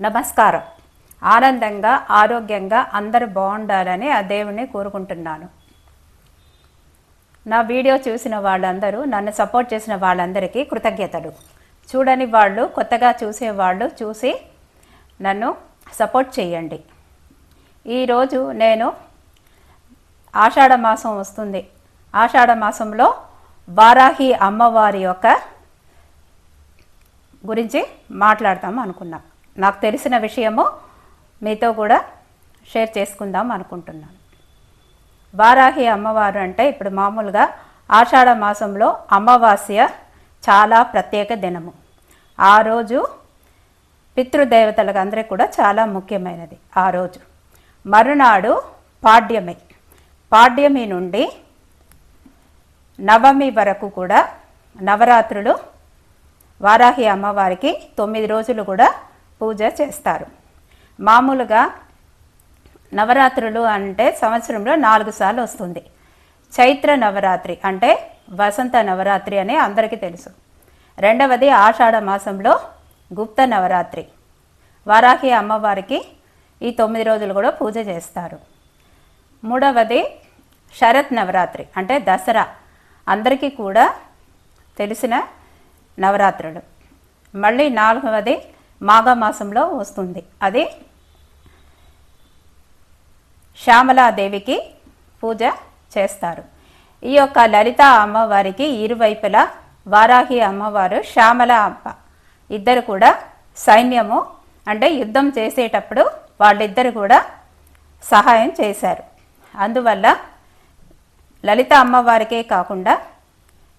నమస్కారం. ఆనందంగా ఆరోగ్యంగా అందరూ బాగుండాలని ఆ దేవుణ్ణి కోరుకుంటున్నాను. నా వీడియో చూసిన వాళ్ళందరూ నన్ను సపోర్ట్ చేసిన వాళ్ళందరికీ కృతజ్ఞతలు. చూడని వాళ్ళు కొత్తగా చూసేవాళ్ళు చూసి నన్ను సపోర్ట్ చేయండి. ఈరోజు నేను ఆషాఢ మాసం వస్తుంది. ఆషాఢ మాసంలో వారాహి అమ్మవారి యొక్క గురించి మాట్లాడతాం అనుకున్నాం. నాకు తెలిసిన విషయము మీతో కూడా షేర్ చేసుకుందాం అనుకుంటున్నాను. వారాహి అమ్మవారు అంటే ఇప్పుడు మామూలుగా ఆషాఢ మాసంలో అమావాస్య చాలా ప్రత్యేక దినము. ఆ రోజు పితృదేవతలకు అందరికీ కూడా చాలా ముఖ్యమైనది ఆ రోజు. మరునాడు పాడ్యమి. పాడ్యమి నుండి నవమి వరకు కూడా నవరాత్రులు వారాహి అమ్మవారికి తొమ్మిది రోజులు కూడా పూజ చేస్తారు. మామూలుగా నవరాత్రులు అంటే సంవత్సరంలో నాలుగు సార్లు వస్తుంది. చైత్ర నవరాత్రి అంటే వసంత నవరాత్రి అని అందరికీ తెలుసు. రెండవది ఆషాఢ మాసంలో గుప్త నవరాత్రి. వారాహి అమ్మవారికి ఈ తొమ్మిది రోజులు కూడా పూజ చేస్తారు. మూడవది శరత్ నవరాత్రి అంటే దసరా. అందరికీ కూడా తెలిసిన నవరాత్రులు. మళ్ళీ నాలుగవది మాఘమాసంలో వస్తుంది. అది శ్యామలాదేవికి పూజ చేస్తారు. ఈ యొక్క లలిత అమ్మవారికి ఇరువైపులా వారాహి అమ్మవారు శ్యామల అమ్మ ఇద్దరు కూడా సైన్యము అంటే యుద్ధం చేసేటప్పుడు వాళ్ళిద్దరు కూడా సహాయం చేశారు. అందువల్ల లలిత అమ్మవారికే కాకుండా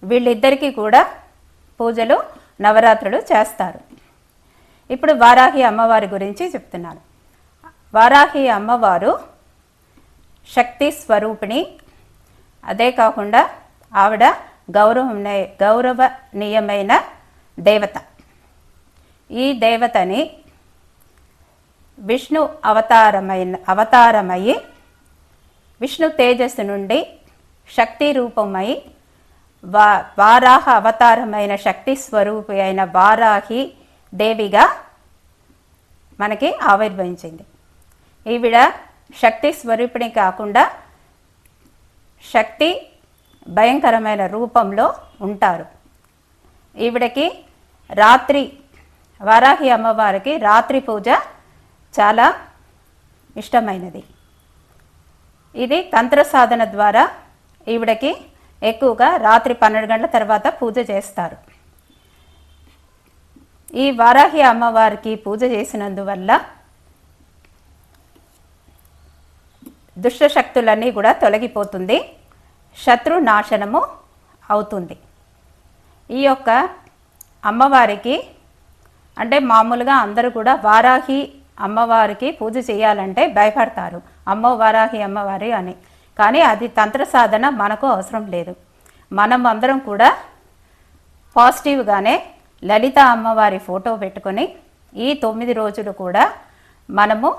వీళ్ళిద్దరికీ కూడా పూజలు నవరాత్రులు చేస్తారు. ఇప్పుడు వారాహి అమ్మవారి గురించి చెప్తున్నాను వారాహి అమ్మవారు శక్తి స్వరూపిణి. అదే కాకుండా ఆవిడ గౌరవ గౌరవనీయమైన దేవత. ఈ దేవతని విష్ణు అవతారమైన అవతారమయ్యి విష్ణు తేజస్సు నుండి శక్తి రూపమై వా వారాహ అవతారమైన శక్తి స్వరూపి అయిన వారాహి దేవిగా మనకి ఆవిర్భవించింది. ఈవిడ శక్తి స్వరూపిణి కాకుండా శక్తి భయంకరమైన రూపంలో ఉంటారు. ఈవిడకి రాత్రి వారాహి అమ్మవారికి రాత్రి పూజ చాలా ఇష్టమైనది. ఇది తంత్ర సాధన ద్వారా ఈవిడకి ఎక్కువగా రాత్రి పన్నెండు గంటల తర్వాత పూజ చేస్తారు. ఈ వారాహి అమ్మవారికి పూజ చేసినందువల్ల దుష్ట శక్తులన్నీ కూడా తొలగిపోతుంది. శత్రు నాశనము అవుతుంది. ఈ యొక్క అమ్మవారికి అంటే మామూలుగా అందరూ కూడా వారాహి అమ్మవారికి పూజ చేయాలంటే భయపడతారు. అమ్మో వారాహి అమ్మవారి అని. కానీ అది తంత్ర సాధన మనకు అవసరం లేదు. మనం అందరం కూడా పాజిటివ్గానే లలిత అమ్మవారి ఫోటో పెట్టుకొని ఈ తొమ్మిది రోజులు కూడా మనము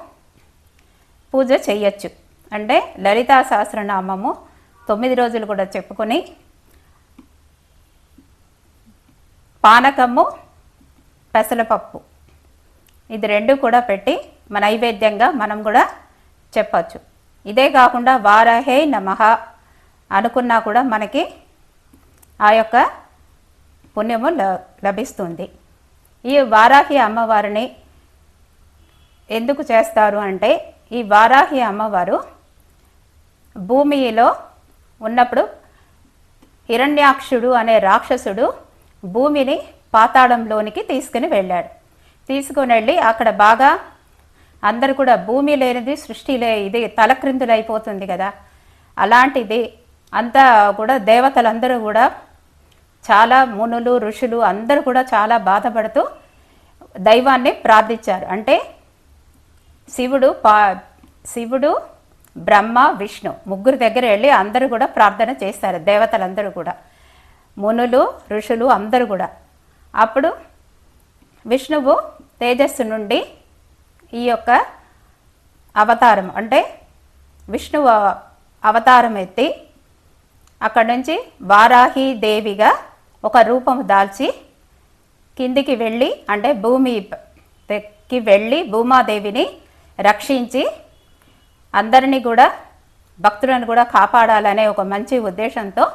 పూజ చేయొచ్చు. అంటే లలితా సహస్రనామము తొమ్మిది రోజులు కూడా చెప్పుకొని పానకము పెసలపప్పు ఇది రెండు కూడా పెట్టి మన నైవేద్యంగా మనం కూడా చెప్పచ్చు. ఇదే కాకుండా వారాహే నమః అనుకున్నా కూడా మనకి ఆ యొక్క పుణ్యము ల- లభిస్తుంది. ఈ వారాహి అమ్మవారిని ఎందుకు చేస్తారు అంటే ఈ వారాహి అమ్మవారు భూమిలో ఉన్నప్పుడు హిరణ్యాక్షుడు అనే రాక్షసుడు భూమిని పాతాళంలోనికి తీసుకుని వెళ్ళాడు. తీసుకుని వెళ్ళి అక్కడ బాగా అందరు కూడా భూమి లేనిది సృష్టి లే ఇది తలక్రిందులైపోతుంది కదా. అలాంటిది అంతా కూడా దేవతలందరూ కూడా చాలా మునులు ఋషులు అందరూ కూడా చాలా బాధపడుతూ దైవాన్ని ప్రార్థించారు. అంటే శివుడు పా శివుడు బ్రహ్మ విష్ణు ముగ్గురు దగ్గర వెళ్ళి అందరూ కూడా ప్రార్థన చేస్తారు. దేవతలందరూ కూడా. మునులు ఋషులు అందరూ కూడా. అప్పుడు విష్ణువు తేజస్సు నుండి ఈ యొక్క అవతారం అంటే విష్ణువు అవతారం ఎత్తి అక్కడి నుంచి వారాహి దేవిగా ఒక రూపము దాల్చి కిందికి వెళ్ళి అంటే భూమికి వెళ్ళి భూమాదేవిని రక్షించి అందరినీ కూడా భక్తులను కూడా కాపాడాలనే ఒక మంచి ఉద్దేశంతో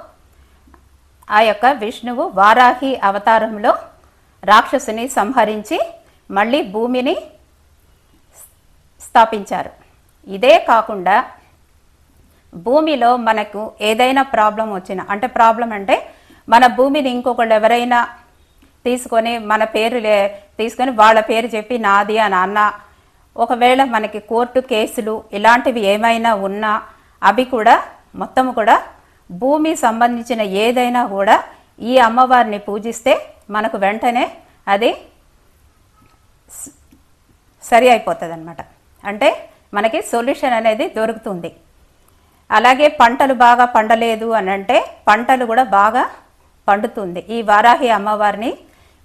ఆ యొక్క విష్ణువు వారాహి అవతారంలో రాక్షసుని సంహరించి మళ్ళీ భూమిని స్థాపించారు. ఇదే కాకుండా భూమిలో మనకు ఏదైనా ప్రాబ్లం వచ్చినా అంటే ప్రాబ్లం అంటే మన భూమిని ఇంకొకళ్ళు ఎవరైనా తీసుకొని మన పేరు లే తీసుకొని వాళ్ళ పేరు చెప్పి నాది అని అన్న ఒకవేళ మనకి కోర్టు కేసులు ఇలాంటివి ఏమైనా ఉన్నా అవి కూడా మొత్తం కూడా భూమి సంబంధించిన ఏదైనా కూడా ఈ అమ్మవారిని పూజిస్తే మనకు వెంటనే అది సరి అయిపోతుంది అనమాట అంటే మనకి సొల్యూషన్ అనేది దొరుకుతుంది. అలాగే పంటలు బాగా పండలేదు అని అంటే పంటలు కూడా బాగా పండుతుంది. ఈ వారాహి అమ్మవారిని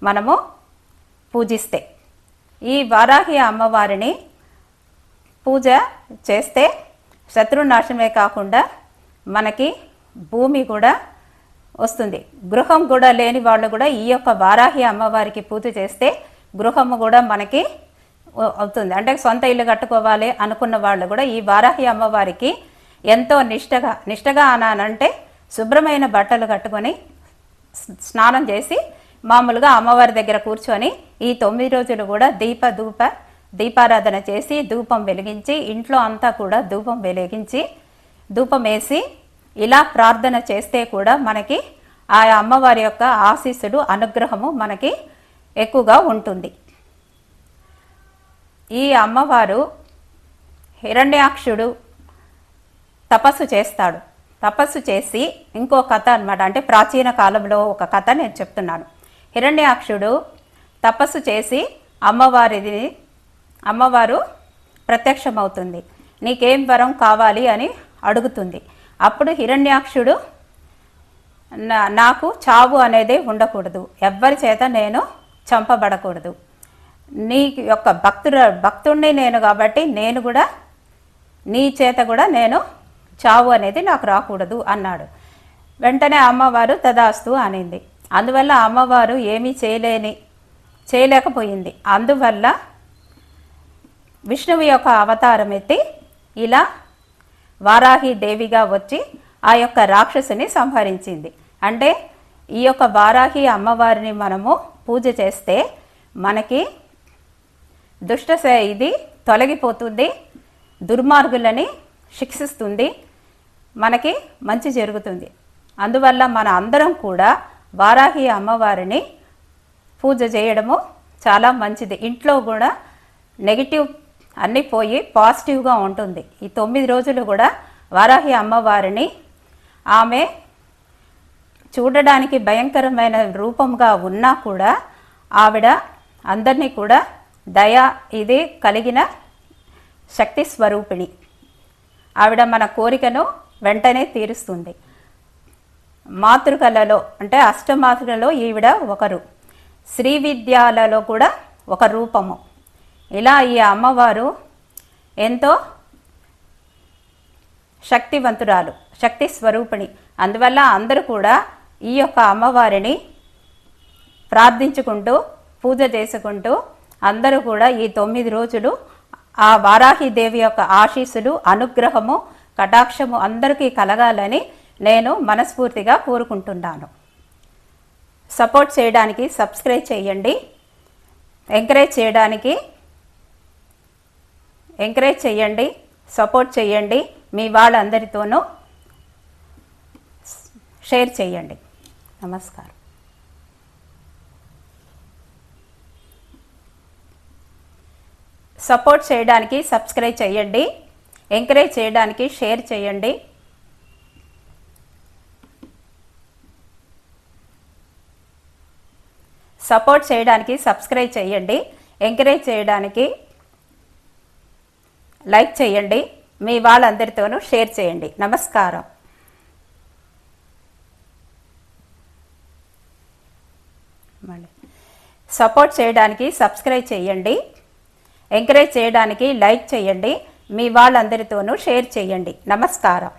మనము పూజిస్తే ఈ వారాహి అమ్మవారిని పూజ చేస్తే శత్రు నాశనమే కాకుండా మనకి భూమి కూడా వస్తుంది. గృహం కూడా లేని వాళ్ళు కూడా ఈ యొక్క వారాహి అమ్మవారికి పూజ చేస్తే గృహము కూడా మనకి అవుతుంది. అంటే సొంత ఇల్లు కట్టుకోవాలి అనుకున్న వాళ్ళు కూడా ఈ వారాహి అమ్మవారికి ఎంతో నిష్టగా నిష్టగా అనానంటే శుభ్రమైన బట్టలు కట్టుకొని స్- స్నానం చేసి మామూలుగా అమ్మవారి దగ్గర కూర్చొని ఈ తొమ్మిది రోజులు కూడా దీప ధూప దీపారాధన చేసి ధూపం వెలిగించి ఇంట్లో అంతా కూడా ధూపం వెలిగించి ధూపం వేసి ఇలా ప్రార్థన చేస్తే కూడా మనకి ఆ అమ్మవారి యొక్క ఆశీస్సులు అనుగ్రహము మనకి ఎక్కువగా ఉంటుంది. ఈ అమ్మవారు హిరణ్యాక్షుడు తపస్సు చేస్తాడు. తపస్సు చేసి ఇంకో కథ అనమాట అంటే ప్రాచీన కాలంలో ఒక కథ నేను చెప్తున్నాను. హిరణ్యాక్షుడు తపస్సు చేసి అమ్మవారిది అమ్మవారు ప్రత్యక్షమవుతుంది. నీకేం వరం కావాలి అని అడుగుతుంది. అప్పుడు హిరణ్యాక్షుడు నా- నాకు చావు అనేది ఉండకూడదు. ఎవ్వరి చేత నేను చంపబడకూడదు. నీ యొక్క భక్తుడు భక్తుడిని నేను కాబట్టి నేను కూడా నీ చేత కూడా నేను చావు అనేది నాకు రాకూడదు అన్నాడు. వెంటనే అమ్మవారు తదాస్తు అనింది. అందువల్ల అమ్మవారు ఏమీ చేయలేని చేయలేకపోయింది. అందువల్ల విష్ణువు యొక్క అవతారం ఎత్తి ఇలా వారాహి దేవిగా వచ్చి ఆ యొక్క రాక్షసుని సంహరించింది. అంటే ఈ యొక్క వారాహి అమ్మవారిని మనము పూజ చేస్తే మనకి దుష్ట శ- ఇది తొలగిపోతుంది దుర్మార్గులని శిక్షిస్తుంది మనకి మంచి జరుగుతుంది. అందువల్ల మన అందరం కూడా వారాహి అమ్మవారిని పూజ చేయడము చాలా మంచిది. ఇంట్లో కూడా నెగిటివ్ అన్నీ పోయి పాజిటివ్గా ఉంటుంది. ఈ తొమ్మిది రోజులు కూడా వారాహి అమ్మవారిని ఆమె చూడడానికి భయంకరమైన రూపంగా ఉన్నా కూడా ఆవిడ అందరినీ కూడా దయ ఇది కలిగిన శక్తి స్వరూపిణి. ఆవిడ మన కోరికను వెంటనే తీరుస్తుంది. మాతృకలలో అంటే అష్టమాతృకలలో ఈవిడ ఒకరు. శ్రీ విద్యాలలో కూడా ఒక రూపము. ఇలా ఈ అమ్మవారు ఎంతో శక్తివంతురాలు శక్తి స్వరూపిణి. అందువల్ల అందరూ కూడా ఈ యొక్క అమ్మవారిని ప్రార్థించుకుంటూ పూజ చేసుకుంటూ అందరూ కూడా ఈ తొమ్మిది రోజులు ఆ వారాహి దేవి యొక్క ఆశీస్సులు అనుగ్రహము కటాక్షము అందరికీ కలగాలని నేను మనస్ఫూర్తిగా కోరుకుంటున్నాను. సపోర్ట్ చేయడానికి సబ్స్క్రైబ్ చేయండి. ఎంకరేజ్ చేయడానికి ఎంకరేజ్ చేయండి సపోర్ట్ చేయండి మీ వాళ్ళందరితోనూ షేర్ చేయండి. నమస్కారం. సపోర్ట్ చేయడానికి సబ్స్క్రైబ్ చేయండి. ఎంకరేజ్ చేయడానికి షేర్ చేయండి. సపోర్ట్ చేయడానికి సబ్స్క్రైబ్ చేయండి. ఎంకరేజ్ చేయడానికి లైక్ చేయండి. మీ వాళ్ళందరితోనూ షేర్ చేయండి. నమస్కారం. మళ్ళీ. సపోర్ట్ చేయడానికి సబ్స్క్రైబ్ చేయండి. ఎంకరేజ్ చేయడానికి లైక్ చేయండి. మీ వాళ్ళందరితోనూ షేర్ చేయండి. నమస్కారం.